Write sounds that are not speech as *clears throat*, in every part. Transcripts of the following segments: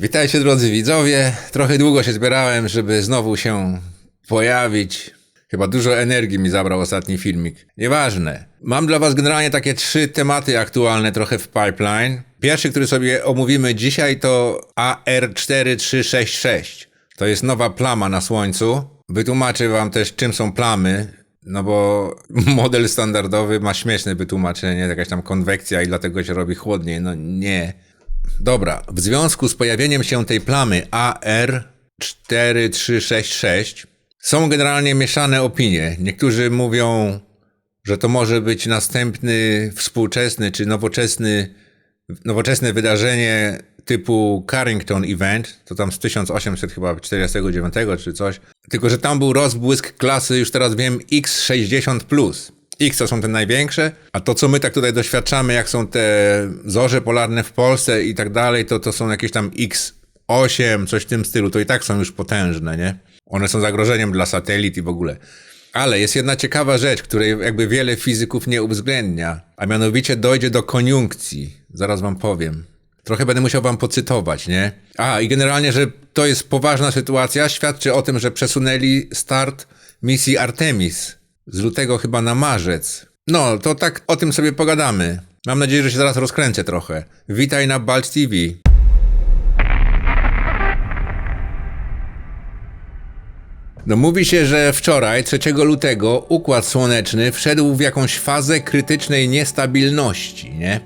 Witajcie drodzy widzowie. Trochę długo się zbierałem, żeby znowu się pojawić. Chyba dużo energii mi zabrał ostatni filmik. Nieważne. Mam dla was generalnie takie trzy tematy aktualne trochę w pipeline. Pierwszy, który sobie omówimy dzisiaj to AR4366. To jest nowa plama na Słońcu. Wytłumaczę wam też czym są plamy. No bo *laughs* model standardowy ma śmieszne wytłumaczenie, jakaś tam konwekcja i dlatego się robi chłodniej. No nie. Dobra, w związku z pojawieniem się tej plamy AR4366 są generalnie mieszane opinie. Niektórzy mówią, że to może być następny współczesny czy nowoczesny, nowoczesne wydarzenie typu Carrington Event, to tam z 1849 czy coś. Tylko, że tam był rozbłysk klasy, już teraz wiem, X60+. X to są te największe, a to co my tak tutaj doświadczamy, jak są te zorze polarne w Polsce i tak dalej, to to są jakieś tam X8, coś w tym stylu, to i tak są już potężne, nie? One są zagrożeniem dla satelit i w ogóle. Ale jest jedna ciekawa rzecz, której jakby wiele fizyków nie uwzględnia, a mianowicie dojdzie do koniunkcji. Zaraz wam powiem. Trochę będę musiał wam pocytować, nie? A, i generalnie, że to jest poważna sytuacja, świadczy o tym, że przesunęli start misji Artemis z lutego chyba na marzec. No, to tak o tym sobie pogadamy. Mam nadzieję, że się zaraz rozkręcę trochę. Witaj na Balch TV. No mówi się, że wczoraj, 3 lutego, Układ Słoneczny wszedł w jakąś fazę krytycznej niestabilności, nie?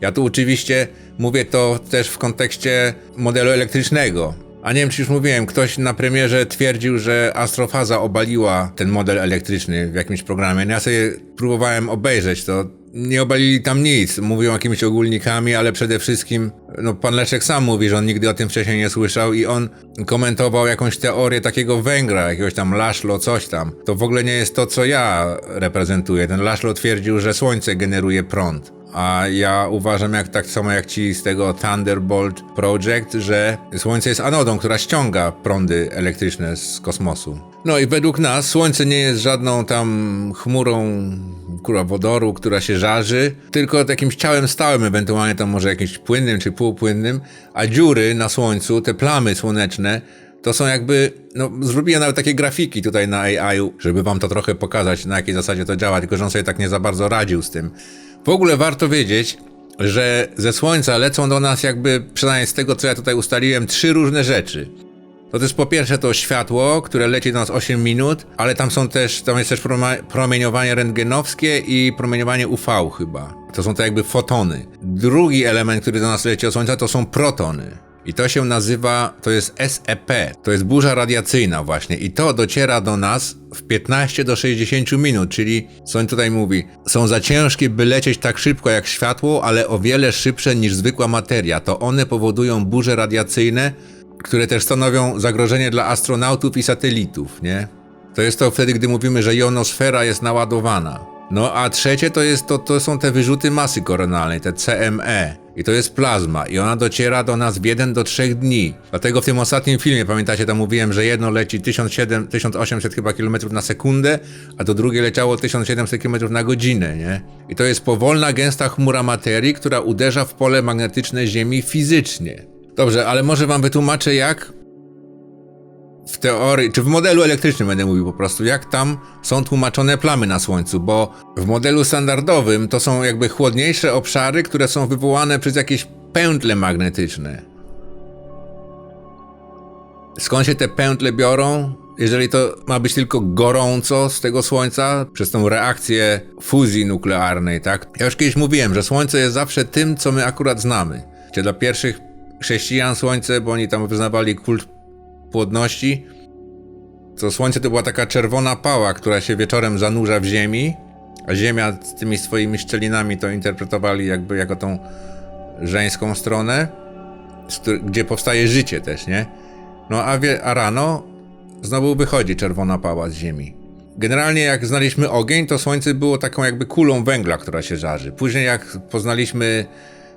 Ja tu oczywiście mówię to też w kontekście modelu elektrycznego. A nie wiem, czy już mówiłem, ktoś na premierze twierdził, że Astrofaza obaliła ten model elektryczny w jakimś programie. No ja sobie próbowałem obejrzeć to. Nie obalili tam nic. Mówią jakimiś ogólnikami, ale przede wszystkim, no pan Leszek sam mówi, że on nigdy o tym wcześniej nie słyszał i on komentował jakąś teorię takiego Węgra, jakiegoś tam Laszlo, coś tam. To w ogóle nie jest to, co ja reprezentuję. Ten Laszlo twierdził, że Słońce generuje prąd. A ja uważam, jak tak samo jak ci z tego Thunderbolt Project, że Słońce jest anodą, która ściąga prądy elektryczne z kosmosu. No i według nas Słońce nie jest żadną tam chmurą kura wodoru, która się żarzy, tylko jakimś ciałem stałym, ewentualnie tam może jakimś płynnym czy półpłynnym, a dziury na Słońcu, te plamy słoneczne, to są jakby, no zrobiłem nawet takie grafiki tutaj na AI, żeby wam to trochę pokazać, na jakiej zasadzie to działa, tylko że on sobie tak nie za bardzo radził z tym. W ogóle warto wiedzieć, że ze Słońca lecą do nas jakby, przynajmniej z tego co ja tutaj ustaliłem, trzy różne rzeczy. To jest po pierwsze to światło, które leci do nas 8 minut, ale tam są też, tam jest też promieniowanie rentgenowskie i promieniowanie UV chyba. To są to jakby fotony. Drugi element, który do nas leci od Słońca, to są protony. I to się nazywa, to jest SEP, to jest burza radiacyjna właśnie i to dociera do nas w 15 do 60 minut, czyli co on tutaj mówi, są za ciężkie by lecieć tak szybko jak światło, ale o wiele szybsze niż zwykła materia. To one powodują burze radiacyjne, które też stanowią zagrożenie dla astronautów i satelitów, nie? To jest to wtedy, gdy mówimy, że jonosfera jest naładowana. No a trzecie to, jest, to, to są te wyrzuty masy koronalnej, te CME. I to jest plazma i ona dociera do nas w 1 do 3 dni. Dlatego w tym ostatnim filmie, pamiętacie, tam mówiłem, że jedno leci 1700, 1800 chyba kilometrów na sekundę, a to drugie leciało 1700 km na godzinę, nie? I to jest powolna, gęsta chmura materii, która uderza w pole magnetyczne Ziemi fizycznie. Dobrze, ale może wam wytłumaczę jak w teorii, czy w modelu elektrycznym będę mówił po prostu, jak tam są tłumaczone plamy na Słońcu, bo w modelu standardowym to są jakby chłodniejsze obszary, które są wywołane przez jakieś pętle magnetyczne. Skąd się te pętle biorą? Jeżeli to ma być tylko gorąco z tego Słońca, przez tą reakcję fuzji nuklearnej, tak? Ja już kiedyś mówiłem, że Słońce jest zawsze tym, co my akurat znamy. Gdzie dla pierwszych chrześcijan Słońce, bo oni tam wyznawali kult płodności, to Słońce to była taka czerwona pała, która się wieczorem zanurza w ziemi, a Ziemia z tymi swoimi szczelinami to interpretowali jakby jako tą żeńską stronę, gdzie powstaje życie też, nie? No a, wie, a rano znowu wychodzi czerwona pała z Ziemi. Generalnie jak znaliśmy ogień, to Słońce było taką jakby kulą węgla, która się żarzy. Później jak poznaliśmy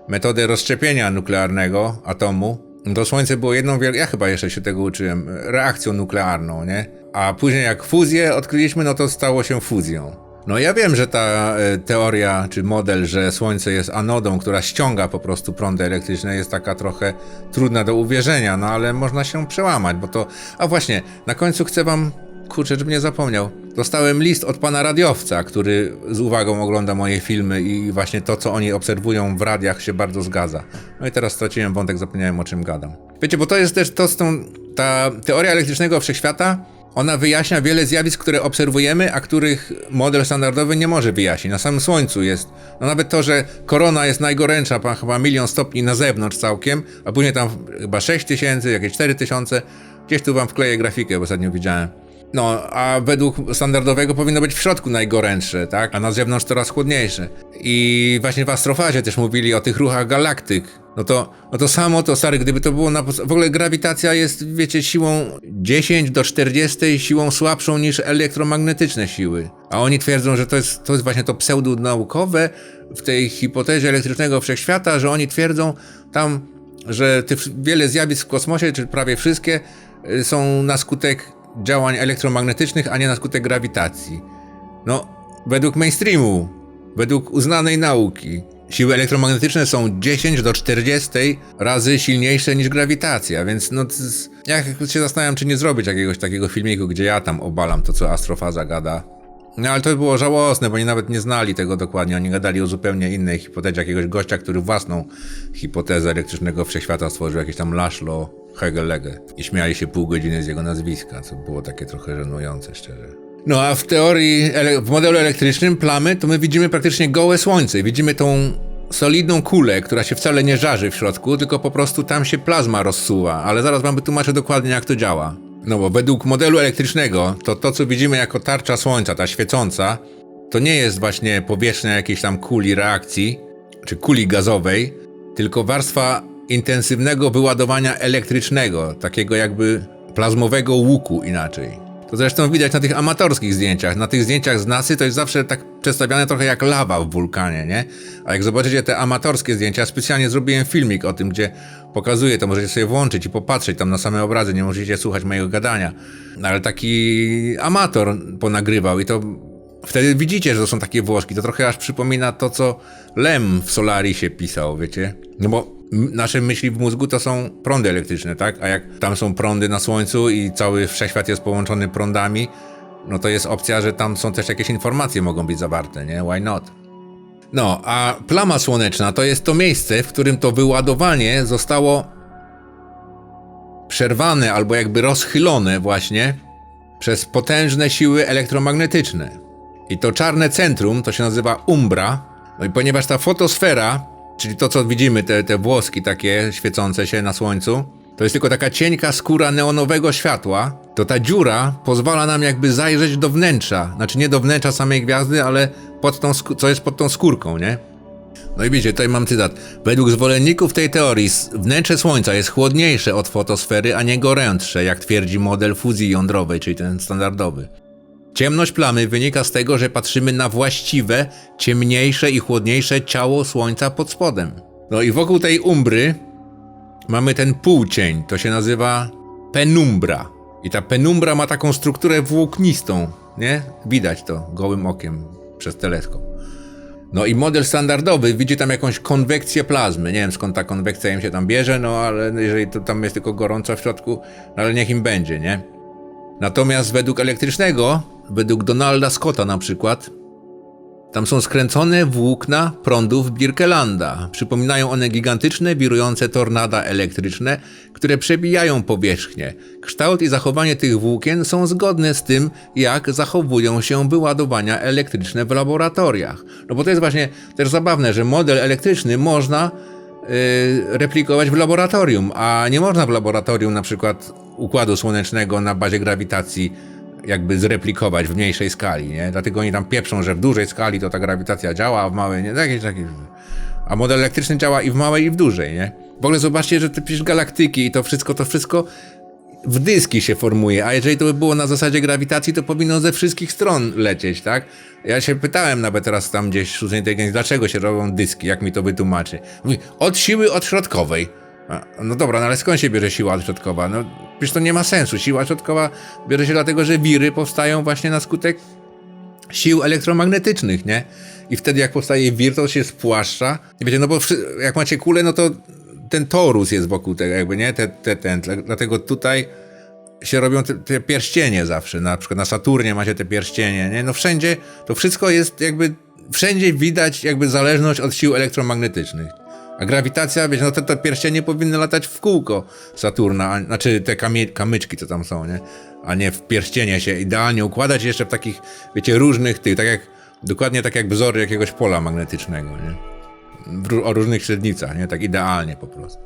metodę rozszczepienia nuklearnego atomu, to Słońce było jedną wielką, ja chyba jeszcze się tego uczyłem, reakcją nuklearną, nie? A później jak fuzję odkryliśmy, no to stało się fuzją. No ja wiem, że ta e, teoria czy model, że Słońce jest anodą, która ściąga po prostu prądy elektryczne, jest taka trochę trudna do uwierzenia, no ale można się przełamać, bo to. A właśnie, na końcu chcę wam. Kurczę, żebym nie zapomniał. Dostałem list od pana radiowca, który z uwagą ogląda moje filmy i właśnie to, co oni obserwują w radiach, się bardzo zgadza. No i teraz straciłem wątek, zapomniałem o czym gadam. Wiecie, bo to jest też to z tą. Ta teoria elektrycznego wszechświata ona wyjaśnia wiele zjawisk, które obserwujemy, a których model standardowy nie może wyjaśnić. Na samym Słońcu jest, no nawet to, że korona jest najgorętsza, ma chyba milion stopni na zewnątrz całkiem, a później tam chyba 6 tysięcy, jakieś 4 tysiące. Gdzieś tu wam wkleję grafikę, bo ostatnio widziałem. No, a według standardowego powinno być w środku najgorętsze, tak? A na zewnątrz coraz chłodniejsze. I właśnie w astrofazie też mówili o tych ruchach galaktyk. No to, no to samo to, stary, gdyby to było na... W ogóle grawitacja jest, wiecie, siłą 10 do 40 siłą słabszą niż elektromagnetyczne siły. A oni twierdzą, że to jest, to jest właśnie to pseudonaukowe w tej hipotezie elektrycznego wszechświata, że oni twierdzą tam, że te, wiele zjawisk w kosmosie, czy prawie wszystkie, y, są na skutek działań elektromagnetycznych, a nie na skutek grawitacji. No, według mainstreamu, według uznanej nauki, siły elektromagnetyczne są 10 do 40 razy silniejsze niż grawitacja, więc no, ja się zastanawiam, czy nie zrobić jakiegoś takiego filmiku, gdzie ja tam obalam to, co Astrofaza gada. No ale to by było żałosne, bo oni nawet nie znali tego dokładnie. Oni gadali o zupełnie innej hipotezie jakiegoś gościa, który własną hipotezę elektrycznego wszechświata stworzył, jakiś tam Laszlo Hegel-Lege. I śmiali się pół godziny z jego nazwiska, co było takie trochę żenujące, szczerze. No a w teorii, w modelu elektrycznym plamy, to my widzimy praktycznie gołe słońce. Widzimy tą solidną kulę, która się wcale nie żarzy w środku, tylko po prostu tam się plazma rozsuwa. Ale zaraz wam wytłumaczę dokładnie, jak to działa. No bo według modelu elektrycznego, to to, co widzimy jako tarcza słońca, ta świecąca, to nie jest właśnie powierzchnia jakiejś tam kuli reakcji, czy kuli gazowej, tylko warstwa intensywnego wyładowania elektrycznego, takiego jakby plazmowego łuku inaczej. To zresztą widać na tych amatorskich zdjęciach. Na tych zdjęciach z NASA to jest zawsze tak przedstawiane trochę jak lawa w wulkanie, nie? A jak zobaczycie te amatorskie zdjęcia, specjalnie zrobiłem filmik o tym, gdzie pokazuję to, możecie sobie włączyć i popatrzeć tam na same obrazy, nie możecie słuchać mojego gadania. No, ale taki amator ponagrywał i to Wtedy widzicie, że to są takie włożki. To trochę aż przypomina to, co Lem w Solarisie pisał, wiecie? No bo nasze myśli w mózgu to są prądy elektryczne, tak? A jak tam są prądy na Słońcu i cały wszechświat jest połączony prądami, no to jest opcja, że tam są też jakieś informacje mogą być zawarte, nie? Why not? No, a plama słoneczna to jest to miejsce, w którym to wyładowanie zostało przerwane albo jakby rozchylone właśnie przez potężne siły elektromagnetyczne. I to czarne centrum to się nazywa umbra. No i ponieważ ta fotosfera, czyli to co widzimy, te, te włoski takie świecące się na słońcu, to jest tylko taka cienka skóra neonowego światła, to ta dziura pozwala nam jakby zajrzeć do wnętrza. Znaczy nie do wnętrza samej gwiazdy, ale pod tą, co jest pod tą skórką, nie? No i widzicie, tutaj mam cytat. Według zwolenników tej teorii wnętrze Słońca jest chłodniejsze od fotosfery, a nie gorętsze, jak twierdzi model fuzji jądrowej, czyli ten standardowy. Ciemność plamy wynika z tego, że patrzymy na właściwe, ciemniejsze i chłodniejsze ciało Słońca pod spodem. No i wokół tej umbry mamy ten półcień, to się nazywa penumbra. I ta penumbra ma taką strukturę włóknistą, nie? Widać to gołym okiem przez teleskop. No i model standardowy widzi tam jakąś konwekcję plazmy. Nie wiem skąd ta konwekcja im się tam bierze, no ale jeżeli to tam jest tylko gorąco w środku, no ale niech im będzie, nie? Natomiast według elektrycznego, według Donalda Scotta na przykład, tam są skręcone włókna prądów Birkelanda. Przypominają one gigantyczne, wirujące tornada elektryczne, które przebijają powierzchnię. Kształt i zachowanie tych włókien są zgodne z tym, jak zachowują się wyładowania elektryczne w laboratoriach. No bo to jest właśnie też zabawne, że model elektryczny można yy, replikować w laboratorium, a nie można w laboratorium na przykład układu słonecznego na bazie grawitacji jakby zreplikować w mniejszej skali, nie? Dlatego oni tam pieprzą, że w dużej skali to ta grawitacja działa, a w małej nie. Jakieś takie... A model elektryczny działa i w małej, i w dużej, nie? W ogóle zobaczcie, że te przecież galaktyki i to wszystko, to wszystko w dyski się formuje, a jeżeli to by było na zasadzie grawitacji, to powinno ze wszystkich stron lecieć, tak? Ja się pytałem nawet teraz tam gdzieś sztucznej inteligencji, dlaczego się robią dyski, jak mi to wytłumaczy. Mówi, od siły odśrodkowej. No dobra, no ale skąd się bierze siła odśrodkowa? No przecież to nie ma sensu. Siła odśrodkowa bierze się dlatego, że wiry powstają właśnie na skutek sił elektromagnetycznych, nie? I wtedy jak powstaje wir, to się spłaszcza. I wiecie, no bo jak macie kulę, no to ten torus jest wokół tego jakby, nie? Te, te, ten, dlatego tutaj się robią te, te pierścienie zawsze. Na przykład na Saturnie macie te pierścienie, nie? No wszędzie, to wszystko jest jakby, wszędzie widać jakby zależność od sił elektromagnetycznych. A grawitacja, wiecie, no te, te pierścienie powinny latać w kółko Saturna, a, znaczy te kamie, kamyczki, co tam są, nie? A nie w pierścienie się idealnie układać jeszcze w takich, wiecie, różnych tych, tak jak, dokładnie tak jak wzory jakiegoś pola magnetycznego, nie? W, o różnych średnicach, nie? Tak idealnie po prostu.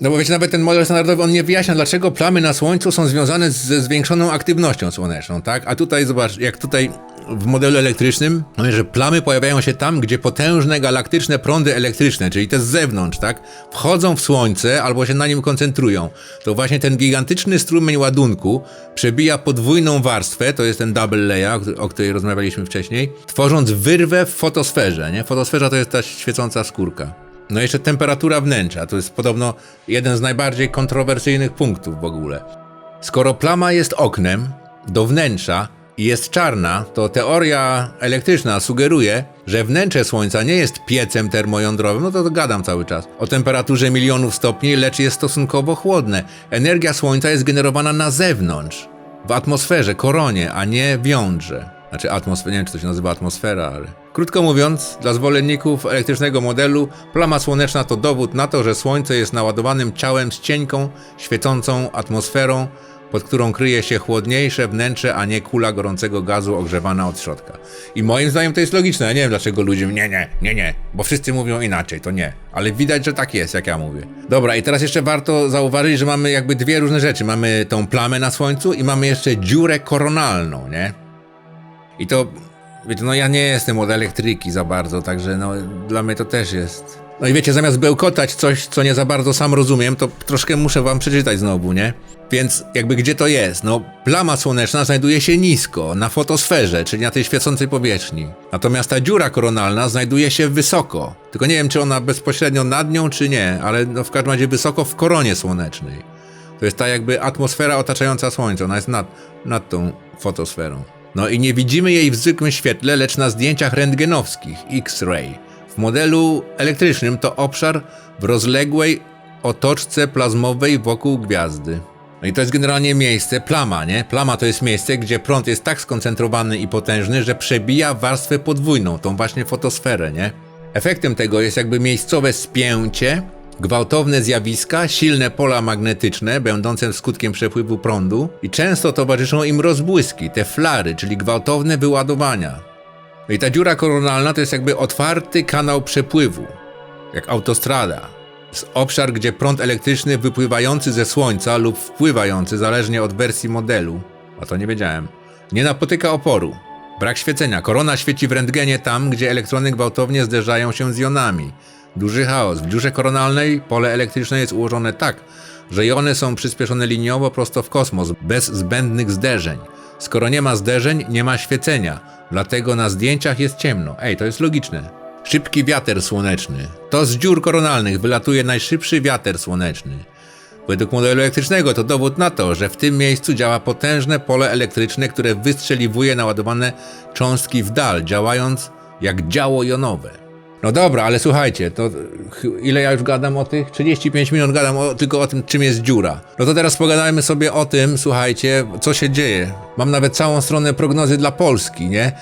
No bo wiecie, nawet ten model standardowy, on nie wyjaśnia, dlaczego plamy na Słońcu są związane ze zwiększoną aktywnością słoneczną, tak? A tutaj, zobacz, jak tutaj w modelu elektrycznym, mamy, że plamy pojawiają się tam, gdzie potężne galaktyczne prądy elektryczne, czyli te z zewnątrz, tak? Wchodzą w Słońce albo się na nim koncentrują. To właśnie ten gigantyczny strumień ładunku przebija podwójną warstwę, to jest ten double layer, o której rozmawialiśmy wcześniej, tworząc wyrwę w fotosferze, nie? Fotosfera to jest ta świecąca skórka. No jeszcze temperatura wnętrza, to jest podobno jeden z najbardziej kontrowersyjnych punktów w ogóle. Skoro plama jest oknem do wnętrza i jest czarna, to teoria elektryczna sugeruje, że wnętrze Słońca nie jest piecem termojądrowym, no to, to gadam cały czas, o temperaturze milionów stopni, lecz jest stosunkowo chłodne. Energia Słońca jest generowana na zewnątrz, w atmosferze, koronie, a nie w jądrze. Znaczy atmosfera, nie wiem czy to się nazywa atmosfera, ale... Krótko mówiąc, dla zwolenników elektrycznego modelu, plama słoneczna to dowód na to, że Słońce jest naładowanym ciałem z cienką, świecącą atmosferą, pod którą kryje się chłodniejsze wnętrze, a nie kula gorącego gazu ogrzewana od środka. I moim zdaniem to jest logiczne. Ja nie wiem dlaczego ludzie nie, nie, nie, nie, bo wszyscy mówią inaczej, to nie. Ale widać, że tak jest, jak ja mówię. Dobra, i teraz jeszcze warto zauważyć, że mamy jakby dwie różne rzeczy. Mamy tą plamę na Słońcu i mamy jeszcze dziurę koronalną, nie? I to, wiecie, no ja nie jestem od elektryki za bardzo, także no dla mnie to też jest. No i wiecie, zamiast bełkotać coś, co nie za bardzo sam rozumiem, to troszkę muszę wam przeczytać znowu, nie? Więc jakby gdzie to jest? No, plama słoneczna znajduje się nisko, na fotosferze, czyli na tej świecącej powierzchni. Natomiast ta dziura koronalna znajduje się wysoko. Tylko nie wiem, czy ona bezpośrednio nad nią, czy nie, ale no w każdym razie wysoko w koronie słonecznej. To jest ta jakby atmosfera otaczająca Słońce, ona jest nad, nad tą fotosferą. No i nie widzimy jej w zwykłym świetle, lecz na zdjęciach rentgenowskich, X-ray. W modelu elektrycznym to obszar w rozległej otoczce plazmowej wokół gwiazdy. No i to jest generalnie miejsce, plama, nie? Plama to jest miejsce, gdzie prąd jest tak skoncentrowany i potężny, że przebija warstwę podwójną, tą właśnie fotosferę, nie? Efektem tego jest jakby miejscowe spięcie, gwałtowne zjawiska, silne pola magnetyczne, będące skutkiem przepływu prądu i często towarzyszą im rozbłyski, te flary, czyli gwałtowne wyładowania. No i ta dziura koronalna to jest jakby otwarty kanał przepływu, jak autostrada. Jest obszar, gdzie prąd elektryczny wypływający ze Słońca lub wpływający, zależnie od wersji modelu, a to nie wiedziałem, nie napotyka oporu. Brak świecenia. Korona świeci w rentgenie tam, gdzie elektrony gwałtownie zderzają się z jonami. Duży chaos. W dziurze koronalnej pole elektryczne jest ułożone tak, że jony są przyspieszone liniowo prosto w kosmos, bez zbędnych zderzeń. Skoro nie ma zderzeń, nie ma świecenia, dlatego na zdjęciach jest ciemno. Ej, to jest logiczne. Szybki wiater słoneczny. To z dziur koronalnych wylatuje najszybszy wiater słoneczny. Według modelu elektrycznego to dowód na to, że w tym miejscu działa potężne pole elektryczne, które wystrzeliwuje naładowane cząstki w dal, działając jak działo jonowe. No dobra, ale słuchajcie, to ile ja już gadam o tych? 35 minut gadam o, tylko o tym, czym jest dziura. No to teraz pogadajmy sobie o tym, słuchajcie, co się dzieje. Mam nawet całą stronę prognozy dla Polski, nie?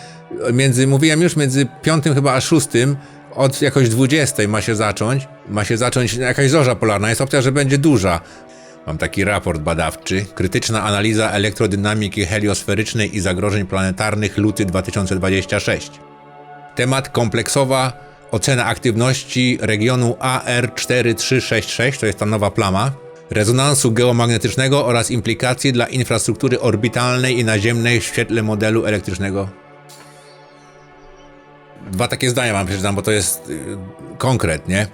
Między, mówiłem już, między piątym chyba a szóstym od jakoś 20 ma się zacząć. Ma się zacząć jakaś zorza polarna. Jest opcja, że będzie duża. Mam taki raport badawczy. Krytyczna analiza elektrodynamiki heliosferycznej i zagrożeń planetarnych luty 2026. Temat kompleksowa ocena aktywności regionu AR4366, to jest ta nowa plama, rezonansu geomagnetycznego oraz implikacji dla infrastruktury orbitalnej i naziemnej w świetle modelu elektrycznego. Dwa takie zdania mam przeczytam, bo to jest yy, konkret, nie?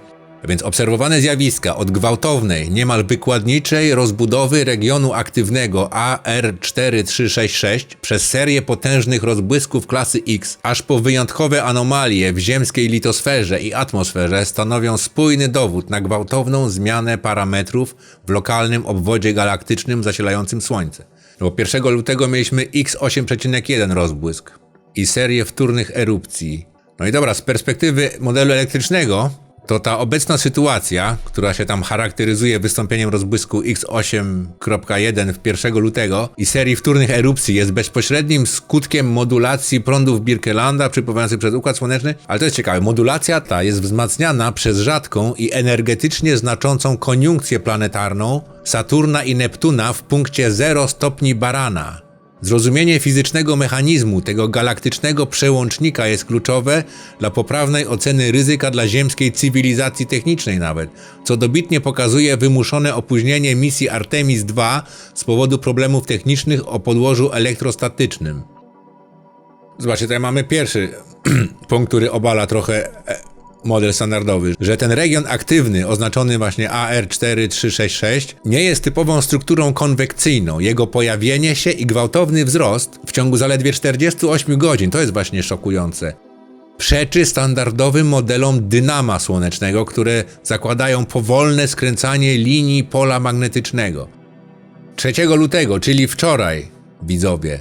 Więc obserwowane zjawiska od gwałtownej, niemal wykładniczej rozbudowy regionu aktywnego AR4366 przez serię potężnych rozbłysków klasy X, aż po wyjątkowe anomalie w ziemskiej litosferze i atmosferze stanowią spójny dowód na gwałtowną zmianę parametrów w lokalnym obwodzie galaktycznym zasilającym Słońce. Bo 1 lutego mieliśmy X8,1 rozbłysk. i serię wtórnych erupcji. No i dobra, z perspektywy modelu elektrycznego, to ta obecna sytuacja, która się tam charakteryzuje wystąpieniem rozbłysku X8.1 w 1 lutego i serii wtórnych erupcji jest bezpośrednim skutkiem modulacji prądów Birkelanda przepływających przez Układ Słoneczny, ale to jest ciekawe, modulacja ta jest wzmacniana przez rzadką i energetycznie znaczącą koniunkcję planetarną Saturna i Neptuna w punkcie 0 stopni Barana. Zrozumienie fizycznego mechanizmu tego galaktycznego przełącznika jest kluczowe dla poprawnej oceny ryzyka dla ziemskiej cywilizacji technicznej nawet, co dobitnie pokazuje wymuszone opóźnienie misji Artemis II z powodu problemów technicznych o podłożu elektrostatycznym. Zobaczcie, tutaj mamy pierwszy *clears throat* punkt, który obala trochę e, model standardowy, że ten region aktywny, oznaczony właśnie AR4366, nie jest typową strukturą konwekcyjną. Jego pojawienie się i gwałtowny wzrost w ciągu zaledwie 48 godzin, to jest właśnie szokujące. Przeczy standardowym modelom dynama słonecznego, które zakładają powolne skręcanie linii pola magnetycznego. 3 lutego, czyli wczoraj, widzowie,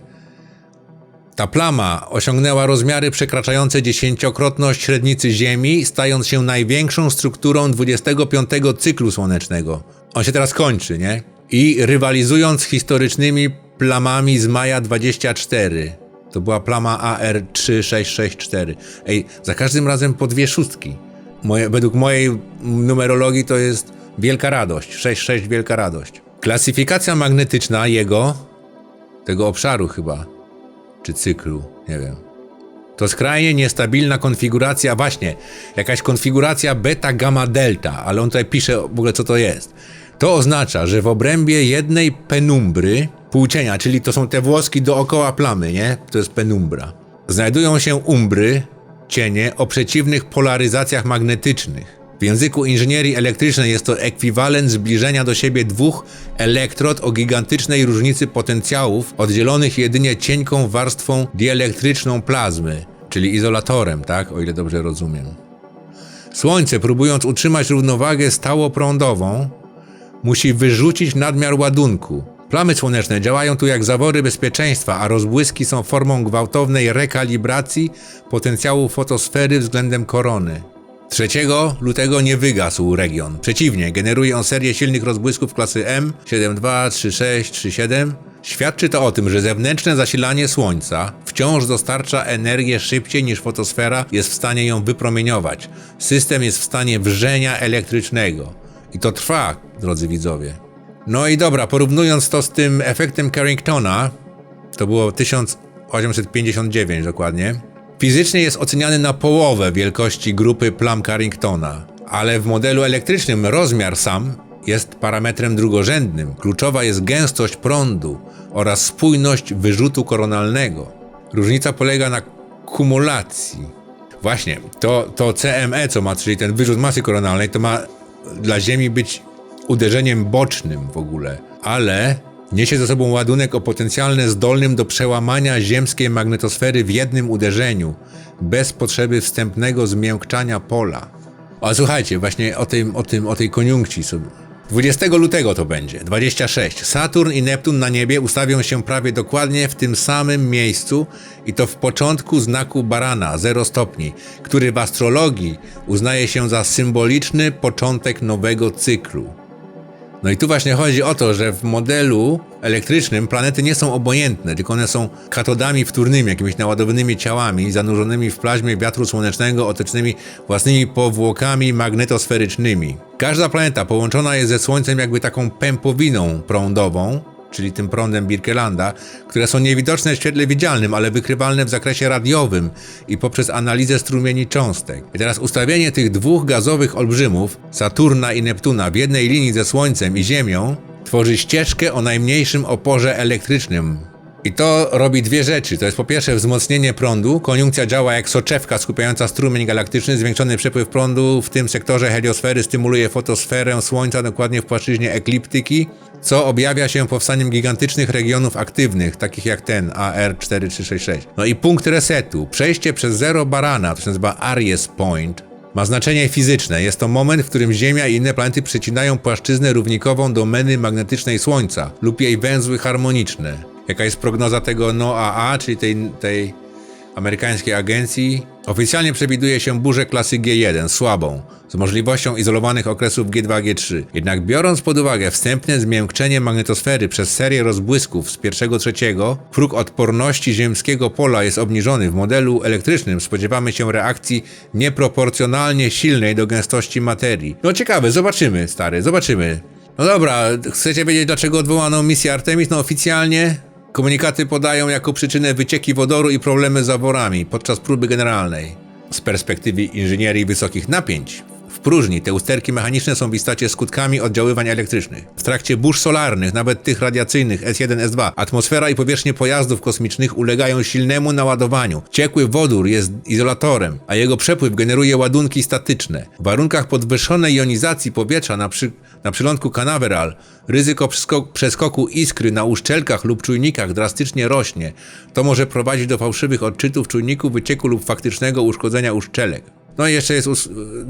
ta plama osiągnęła rozmiary przekraczające dziesięciokrotność średnicy Ziemi, stając się największą strukturą 25 cyklu słonecznego. On się teraz kończy, nie? I rywalizując z historycznymi plamami z maja 24. To była plama AR3664. Ej, za każdym razem po dwie szóstki. Moje, według mojej numerologii to jest wielka radość. 66 wielka radość. Klasyfikacja magnetyczna jego, tego obszaru chyba, czy cyklu, nie wiem. To skrajnie niestabilna konfiguracja, właśnie, jakaś konfiguracja beta, gamma, delta, ale on tutaj pisze w ogóle co to jest. To oznacza, że w obrębie jednej penumbry, półcienia, czyli to są te włoski dookoła plamy, nie? To jest penumbra. Znajdują się umbry, cienie o przeciwnych polaryzacjach magnetycznych. W języku inżynierii elektrycznej jest to ekwiwalent zbliżenia do siebie dwóch elektrod o gigantycznej różnicy potencjałów, oddzielonych jedynie cienką warstwą dielektryczną plazmy, czyli izolatorem, tak, o ile dobrze rozumiem. Słońce, próbując utrzymać równowagę stałoprądową, musi wyrzucić nadmiar ładunku. Plamy słoneczne działają tu jak zawory bezpieczeństwa, a rozbłyski są formą gwałtownej rekalibracji potencjału fotosfery względem korony. 3 lutego nie wygasł region. Przeciwnie, generuje on serię silnych rozbłysków klasy M 72, 36, 37. Świadczy to o tym, że zewnętrzne zasilanie Słońca wciąż dostarcza energię szybciej niż fotosfera jest w stanie ją wypromieniować. System jest w stanie wrzenia elektrycznego. I to trwa, drodzy widzowie. No i dobra, porównując to z tym efektem Carringtona, to było 1859 dokładnie, Fizycznie jest oceniany na połowę wielkości grupy plam Carringtona, ale w modelu elektrycznym rozmiar sam jest parametrem drugorzędnym. Kluczowa jest gęstość prądu oraz spójność wyrzutu koronalnego. Różnica polega na kumulacji. Właśnie, to, to CME, co ma, czyli ten wyrzut masy koronalnej, to ma dla Ziemi być uderzeniem bocznym w ogóle, ale Niesie ze sobą ładunek o potencjalne zdolnym do przełamania ziemskiej magnetosfery w jednym uderzeniu, bez potrzeby wstępnego zmiękczania pola. A słuchajcie, właśnie o, tym, o, tym, o tej koniunkcji sobie. 20 lutego to będzie, 26. Saturn i Neptun na niebie ustawią się prawie dokładnie w tym samym miejscu i to w początku znaku barana, 0 stopni, który w astrologii uznaje się za symboliczny początek nowego cyklu. No i tu właśnie chodzi o to, że w modelu elektrycznym planety nie są obojętne, tylko one są katodami wtórnymi, jakimiś naładowanymi ciałami zanurzonymi w plaźmie wiatru słonecznego, otoczonymi własnymi powłokami magnetosferycznymi. Każda planeta połączona jest ze Słońcem jakby taką pępowiną prądową, czyli tym prądem Birkelanda, które są niewidoczne w świetle widzialnym, ale wykrywalne w zakresie radiowym i poprzez analizę strumieni cząstek. I teraz ustawienie tych dwóch gazowych olbrzymów, Saturna i Neptuna, w jednej linii ze Słońcem i Ziemią, tworzy ścieżkę o najmniejszym oporze elektrycznym, i to robi dwie rzeczy. To jest po pierwsze wzmocnienie prądu. Koniunkcja działa jak soczewka skupiająca strumień galaktyczny. Zwiększony przepływ prądu w tym sektorze heliosfery stymuluje fotosferę Słońca dokładnie w płaszczyźnie ekliptyki, co objawia się powstaniem gigantycznych regionów aktywnych, takich jak ten AR4366. No i punkt resetu, przejście przez zero Barana, to się nazywa Aries Point, ma znaczenie fizyczne. Jest to moment, w którym Ziemia i inne planety przecinają płaszczyznę równikową domeny magnetycznej Słońca lub jej węzły harmoniczne. Jaka jest prognoza tego NOAA, czyli tej, tej amerykańskiej agencji oficjalnie przewiduje się burzę klasy G1, słabą, z możliwością izolowanych okresów G2, G3. Jednak biorąc pod uwagę wstępne zmiękczenie magnetosfery przez serię rozbłysków z pierwszego trzeciego, próg odporności ziemskiego pola jest obniżony. W modelu elektrycznym spodziewamy się reakcji nieproporcjonalnie silnej do gęstości materii. No ciekawe, zobaczymy, stary, zobaczymy. No dobra, chcecie wiedzieć dlaczego odwołano misję Artemis? No oficjalnie komunikaty podają jako przyczynę wycieki wodoru i problemy z zaworami podczas próby generalnej. Z perspektywy inżynierii wysokich napięć, próżni te usterki mechaniczne są w istocie skutkami oddziaływań elektrycznych. W trakcie burz solarnych, nawet tych radiacyjnych S1, S2, atmosfera i powierzchnie pojazdów kosmicznych ulegają silnemu naładowaniu. Ciekły wodór jest izolatorem, a jego przepływ generuje ładunki statyczne. W warunkach podwyższonej jonizacji powietrza na, przy, na przylądku Canaveral ryzyko przeskok- przeskoku iskry na uszczelkach lub czujnikach drastycznie rośnie. To może prowadzić do fałszywych odczytów czujników wycieku lub faktycznego uszkodzenia uszczelek. No i jeszcze jest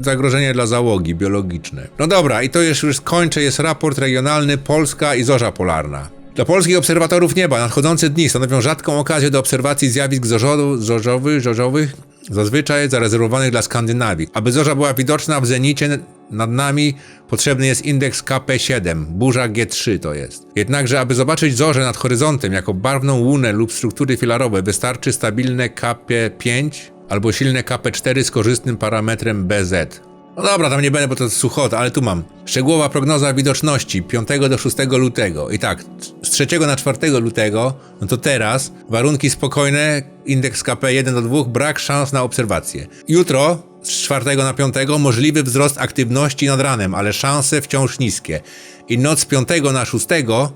zagrożenie dla załogi biologiczne. No dobra, i to już, już skończę. Jest raport regionalny Polska i zorza polarna. Dla polskich obserwatorów nieba nadchodzące dni stanowią rzadką okazję do obserwacji zjawisk zorzo- zorzowych, zorzowych, zazwyczaj zarezerwowanych dla Skandynawii. Aby zorza była widoczna w zenicie nad nami, potrzebny jest indeks KP7, burza G3 to jest. Jednakże, aby zobaczyć zorzę nad horyzontem jako barwną łunę lub struktury filarowe, wystarczy stabilne KP5 albo silne KP4 z korzystnym parametrem BZ. No dobra, tam nie będę, bo to jest suchota, ale tu mam. Szczegółowa prognoza widoczności 5 do 6 lutego. I tak, z 3 na 4 lutego, no to teraz, warunki spokojne, indeks KP 1 do 2, brak szans na obserwację. Jutro, z 4 na 5, możliwy wzrost aktywności nad ranem, ale szanse wciąż niskie. I noc 5 na 6,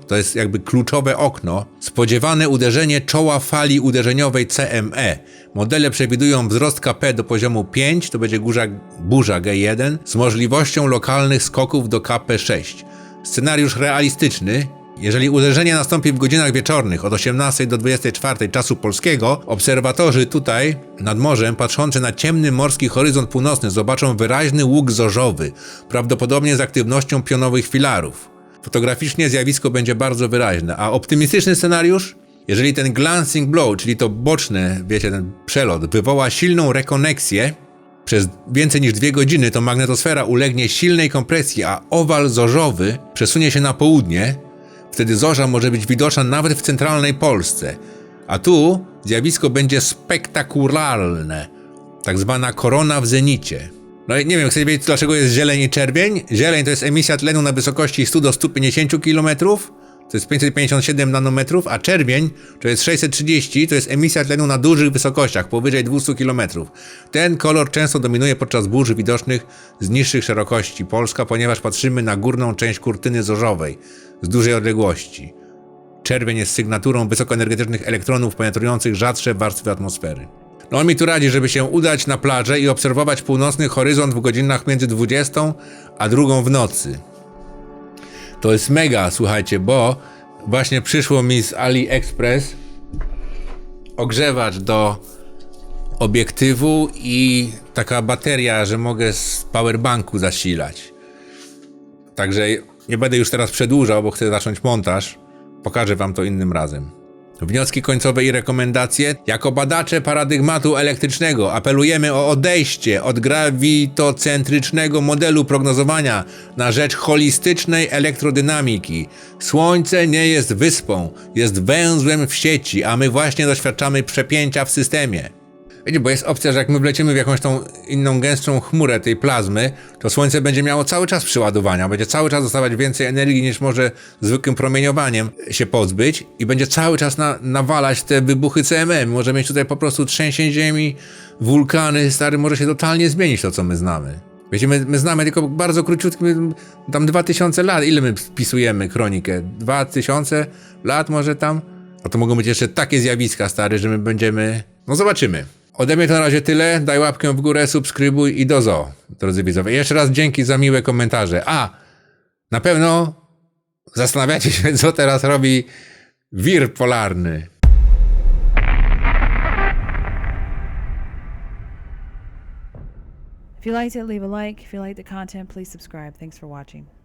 to jest jakby kluczowe okno, spodziewane uderzenie czoła fali uderzeniowej CME. Modele przewidują wzrost KP do poziomu 5, to będzie burza, burza G1, z możliwością lokalnych skoków do KP6. Scenariusz realistyczny, jeżeli uderzenie nastąpi w godzinach wieczornych od 18 do 24 czasu polskiego, obserwatorzy tutaj nad morzem, patrzący na ciemny morski horyzont północny, zobaczą wyraźny łuk zorzowy, prawdopodobnie z aktywnością pionowych filarów. Fotograficznie zjawisko będzie bardzo wyraźne, a optymistyczny scenariusz? Jeżeli ten glancing blow, czyli to boczne, wiecie, ten przelot, wywoła silną rekoneksję, przez więcej niż dwie godziny to magnetosfera ulegnie silnej kompresji, a owal zorzowy przesunie się na południe. Wtedy zorza może być widoczna nawet w centralnej Polsce. A tu zjawisko będzie spektakularne, tak zwana korona w zenicie. No i nie wiem, chcecie wiedzieć dlaczego jest zieleń i czerwień? Zieleń to jest emisja tlenu na wysokości 100 do 150 km, to jest 557 nanometrów, a czerwień to jest 630, to jest emisja tlenu na dużych wysokościach, powyżej 200 km. Ten kolor często dominuje podczas burzy widocznych z niższych szerokości Polska, ponieważ patrzymy na górną część kurtyny zorzowej z dużej odległości. Czerwień jest sygnaturą wysokoenergetycznych elektronów penetrujących rzadsze warstwy atmosfery. No on mi tu radzi, żeby się udać na plażę i obserwować północny horyzont w godzinach między 20 a 2 w nocy. To jest mega, słuchajcie, bo właśnie przyszło mi z AliExpress ogrzewacz do obiektywu i taka bateria, że mogę z powerbanku zasilać. Także nie będę już teraz przedłużał, bo chcę zacząć montaż. Pokażę wam to innym razem. Wnioski końcowe i rekomendacje. Jako badacze paradygmatu elektrycznego apelujemy o odejście od grawitocentrycznego modelu prognozowania na rzecz holistycznej elektrodynamiki. Słońce nie jest wyspą, jest węzłem w sieci, a my właśnie doświadczamy przepięcia w systemie. Wiecie, bo jest opcja, że jak my wlecimy w jakąś tą inną gęstszą chmurę tej plazmy, to Słońce będzie miało cały czas przyładowania, będzie cały czas dostawać więcej energii niż może zwykłym promieniowaniem się pozbyć i będzie cały czas na, nawalać te wybuchy CMM. Może mieć tutaj po prostu trzęsień ziemi, wulkany, stary, może się totalnie zmienić to, co my znamy. Wiecie, my, my znamy tylko bardzo króciutki, my- tam 2000 lat, ile my wpisujemy kronikę? 2000 lat może tam? A to mogą być jeszcze takie zjawiska, stary, że my będziemy... No zobaczymy. Ode mnie to na razie tyle. Daj łapkę w górę, subskrybuj i do zo, drodzy widzowie. Jeszcze raz dzięki za miłe komentarze. A, na pewno zastanawiacie się, co teraz robi wir polarny. If you liked it, leave a like. If you the content, please subscribe. Thanks for watching.